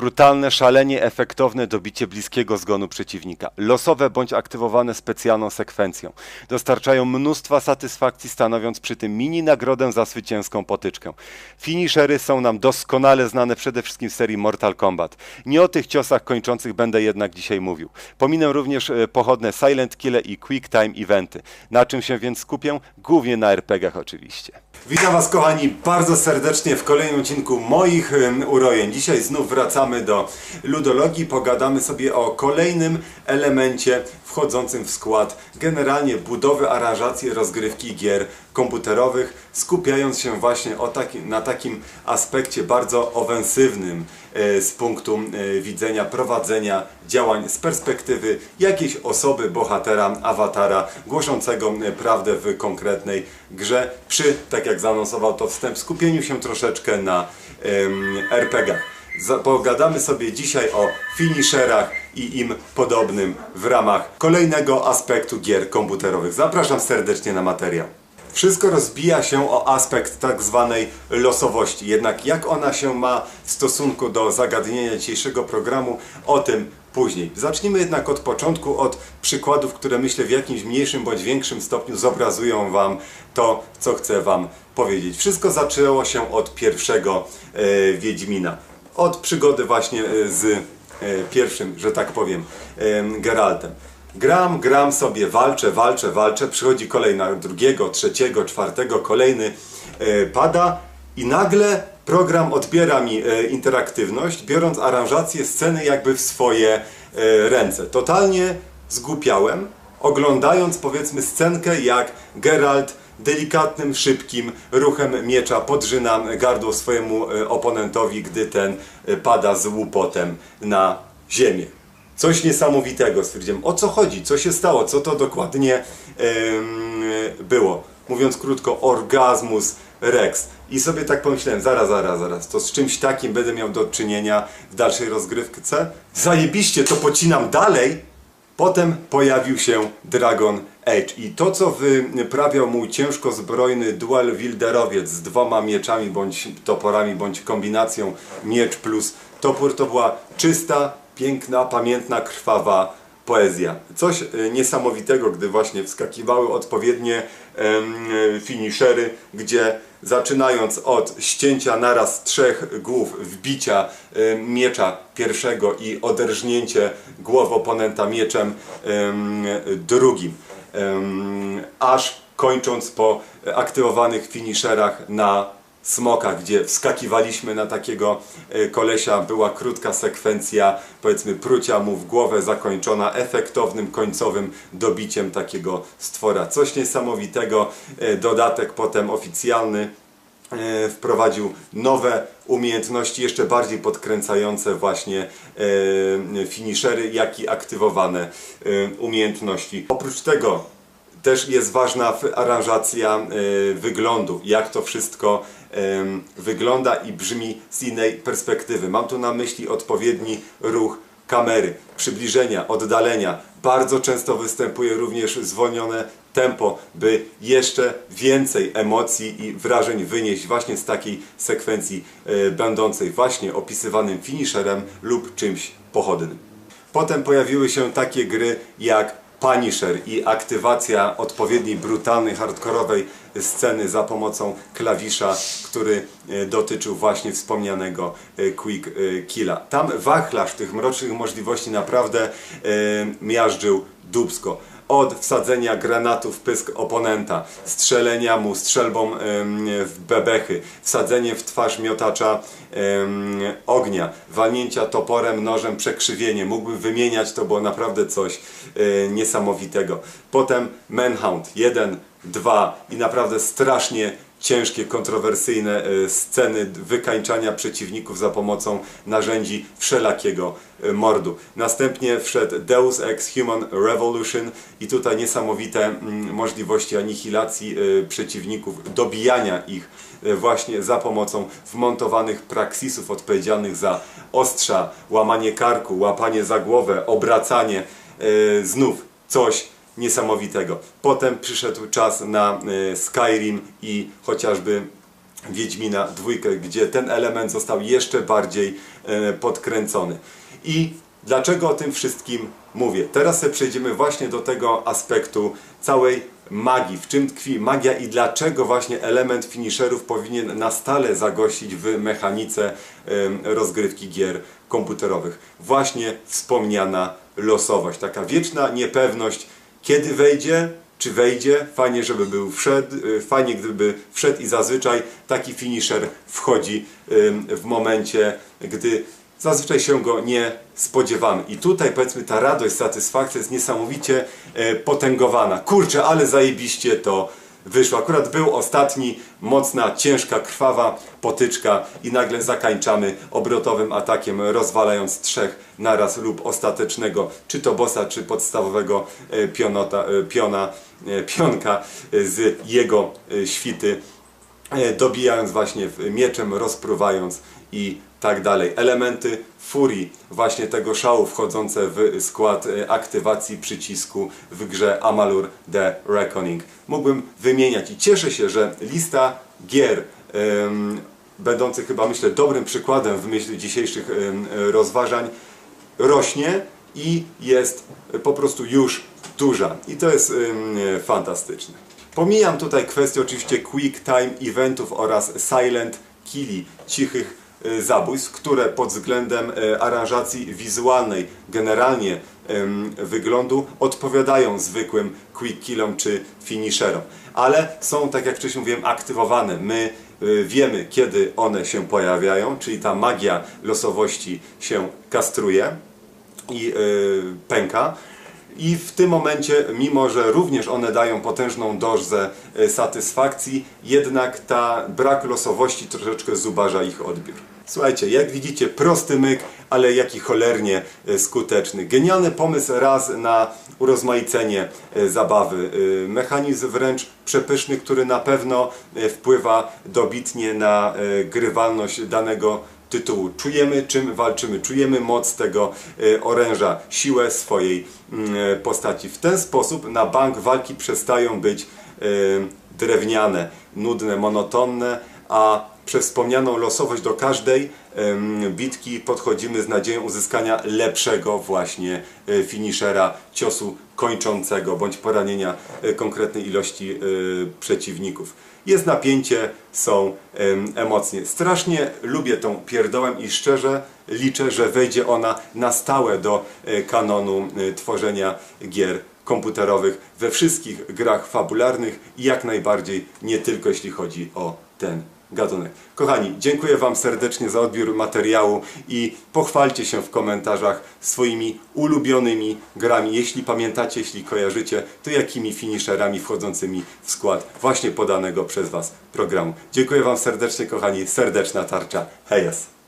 Brutalne, szalenie efektowne dobicie bliskiego zgonu przeciwnika. Losowe bądź aktywowane specjalną sekwencją. Dostarczają mnóstwa satysfakcji, stanowiąc przy tym mini nagrodę za zwycięską potyczkę. Finishery są nam doskonale znane przede wszystkim w serii Mortal Kombat. Nie o tych ciosach kończących będę jednak dzisiaj mówił. Pominę również e, pochodne Silent Kill i Quick Time eventy. Na czym się więc skupię? Głównie na RPGach oczywiście. Witam Was kochani bardzo serdecznie w kolejnym odcinku moich urojeń. Dzisiaj znów wracamy do ludologii, pogadamy sobie o kolejnym elemencie wchodzącym w skład generalnie budowy aranżacji rozgrywki gier komputerowych, skupiając się właśnie taki, na takim aspekcie bardzo ofensywnym e, z punktu e, widzenia prowadzenia działań z perspektywy jakiejś osoby, bohatera, awatara, głoszącego e, prawdę w konkretnej grze, przy, tak jak zaanonsował to wstęp, skupieniu się troszeczkę na RPG-ach. Pogadamy sobie dzisiaj o finisherach i im podobnym w ramach kolejnego aspektu gier komputerowych. Zapraszam serdecznie na materiał. Wszystko rozbija się o aspekt tak zwanej losowości. Jednak jak ona się ma w stosunku do zagadnienia dzisiejszego programu, o tym później. Zacznijmy jednak od początku, od przykładów, które myślę w jakimś mniejszym bądź większym stopniu zobrazują Wam to, co chcę Wam powiedzieć. Wszystko zaczęło się od pierwszego e, Wiedźmina. Od przygody właśnie e, z e, pierwszym, że tak powiem, Geraltem. Gram, gram sobie, walczę, walczę, walczę, przychodzi kolej na drugiego, trzeciego, czwartego, kolejny e, pada i nagle program odbiera mi interaktywność, biorąc aranżację sceny jakby w swoje ręce. Totalnie zgłupiałem, oglądając powiedzmy scenkę jak Geralt delikatnym, szybkim ruchem miecza podrzyna gardło swojemu e, oponentowi, gdy ten e, pada z łupotem na ziemię. Coś niesamowitego stwierdziłem. O co chodzi? Co się stało? Co to dokładnie em, było? Mówiąc krótko, orgazmus Rex. I sobie tak pomyślałem, zaraz, zaraz, zaraz, to z czymś takim będę miał do czynienia w dalszej rozgrywce? Zajebiście, to pocinam dalej. Potem pojawił się Dragon Age. I to co wyprawiał mój ciężko zbrojny dual wilderowiec z dwoma mieczami bądź toporami bądź kombinacją miecz plus topór to była czysta, piękna, pamiętna, krwawa poezja. Coś e, niesamowitego, gdy właśnie wskakiwały odpowiednie e, finishery, gdzie zaczynając od ścięcia naraz trzech głów, wbicia e, miecza pierwszego i oderżnięcie głowy oponenta mieczem em, drugim, aż kończąc po aktywowanych finisherach na Smoka, gdzie wskakiwaliśmy na takiego e, kolesia, była krótka sekwencja, powiedzmy, prucia mu w głowę, zakończona efektownym, końcowym dobiciem takiego stwora. Coś niesamowitego, e, dodatek potem oficjalny e, wprowadził nowe umiejętności, jeszcze bardziej podkręcające właśnie finishery, jak i aktywowane umiejętności. Oprócz tego też jest ważna aranżacja e, wyglądu, jak to wszystko wygląda i brzmi z innej perspektywy. Mam tu na myśli odpowiedni ruch kamery, przybliżenia, oddalenia. Bardzo często występuje również zwolnione tempo, by jeszcze więcej emocji i wrażeń wynieść właśnie z takiej sekwencji e, będącej właśnie opisywanym finisherem lub czymś pochodnym. Potem pojawiły się takie gry jak Punisher i aktywacja odpowiedniej brutalnej, hardkorowej sceny za pomocą klawisza, który e, dotyczył właśnie wspomnianego e, Quick e, Killa. Tam wachlarz tych mrocznych możliwości naprawdę miażdżył dubsko od wsadzenia granatu w pysk oponenta, strzelenia mu strzelbą w bebechy, wsadzenie w twarz miotacza ognia, walnięcia toporem, nożem, przekrzywienie. Mógłbym wymieniać, to było naprawdę coś e, niesamowitego. Potem Manhunt 1, 2 i naprawdę strasznie ciężkie, kontrowersyjne e, sceny wykańczania przeciwników za pomocą narzędzi wszelakiego e, mordu. Następnie wszedł Deus Ex Human Revolution i tutaj niesamowite mm, możliwości anihilacji e, przeciwników, dobijania ich właśnie za pomocą wmontowanych praksisów odpowiedzialnych za ostrza, łamanie karku, łapanie za głowę, obracanie, znów coś niesamowitego. Potem przyszedł czas na e, Skyrim i chociażby Wiedźmina dwójkę, gdzie ten element został jeszcze bardziej e, podkręcony. I dlaczego o tym wszystkim mówię? Teraz przejdziemy właśnie do tego aspektu całej magii. W czym tkwi magia i dlaczego właśnie element finisherów powinien na stale zagościć w mechanice rozgrywki gier komputerowych. Właśnie wspomniana losowość, taka wieczna niepewność, kiedy wejdzie, czy wejdzie, fajnie, żeby był wszedł, y, fajnie gdyby wszedł i zazwyczaj taki finisher wchodzi w momencie, gdy zazwyczaj się go nie spodziewamy. I tutaj powiedzmy ta radość, satysfakcja jest niesamowicie e, potęgowana. Kurczę, ale zajebiście to wyszło. Akurat był ostatni, mocna, ciężka, krwawa potyczka i nagle zakańczamy obrotowym atakiem, rozwalając trzech naraz lub ostatecznego, czy to bossa, czy podstawowego e, pionota, e, piona, e, pionka z jego świty dobijając właśnie mieczem, rozpruwając i tak dalej. Elementy furii, właśnie tego szału wchodzące w skład e, aktywacji przycisku w grze Amalur The Reckoning. Mógłbym wymieniać i cieszę się, że lista gier em, będących chyba myślę dobrym przykładem w myśl dzisiejszych em, rozważań rośnie i jest po prostu już duża. I to jest ym, fantastyczne. Pomijam tutaj kwestię oczywiście quick time eventów oraz silent killi, cichych y, zabójstw, które pod względem y, aranżacji wizualnej, generalnie wyglądu odpowiadają zwykłym quick killom czy finisherom. Ale są, tak jak wcześniej mówiłem, aktywowane. My y, wiemy, kiedy one się pojawiają, czyli ta magia losowości się kastruje i pęka. I w tym momencie, mimo że również one dają potężną dozę y, satysfakcji, jednak ta brak losowości troszeczkę zubaża ich odbiór. Słuchajcie, jak widzicie, prosty myk, ale jaki cholernie y, skuteczny. Genialny pomysł raz na urozmaicenie y, zabawy. Mechanizm wręcz przepyszny, który na pewno y, wpływa dobitnie na y, grywalność danego tytułu. Czujemy, czym walczymy, czujemy moc tego e, oręża, siłę swojej mm, e, postaci. W ten sposób na bank walki przestają być e, drewniane, nudne, monotonne, a przez wspomnianą losowość do każdej bitki podchodzimy z nadzieją uzyskania lepszego właśnie e, finishera, ciosu kończącego bądź poranienia e, konkretnej ilości e, przeciwników. Jest napięcie, są em, emocje. Strasznie lubię tą pierdołem i szczerze liczę, że wejdzie ona na stałe do kanonu tworzenia gier komputerowych we wszystkich grach fabularnych i jak najbardziej nie tylko jeśli chodzi o ten gatunek. Kochani, dziękuję Wam serdecznie za odbiór materiału i pochwalcie się w komentarzach swoimi ulubionymi grami. Jeśli pamiętacie, jeśli kojarzycie, to jakimi finisherami wchodzącymi w skład właśnie podanego przez Was programu. Dziękuję Wam serdecznie, kochani. Serdeczna tarcza. Hejas!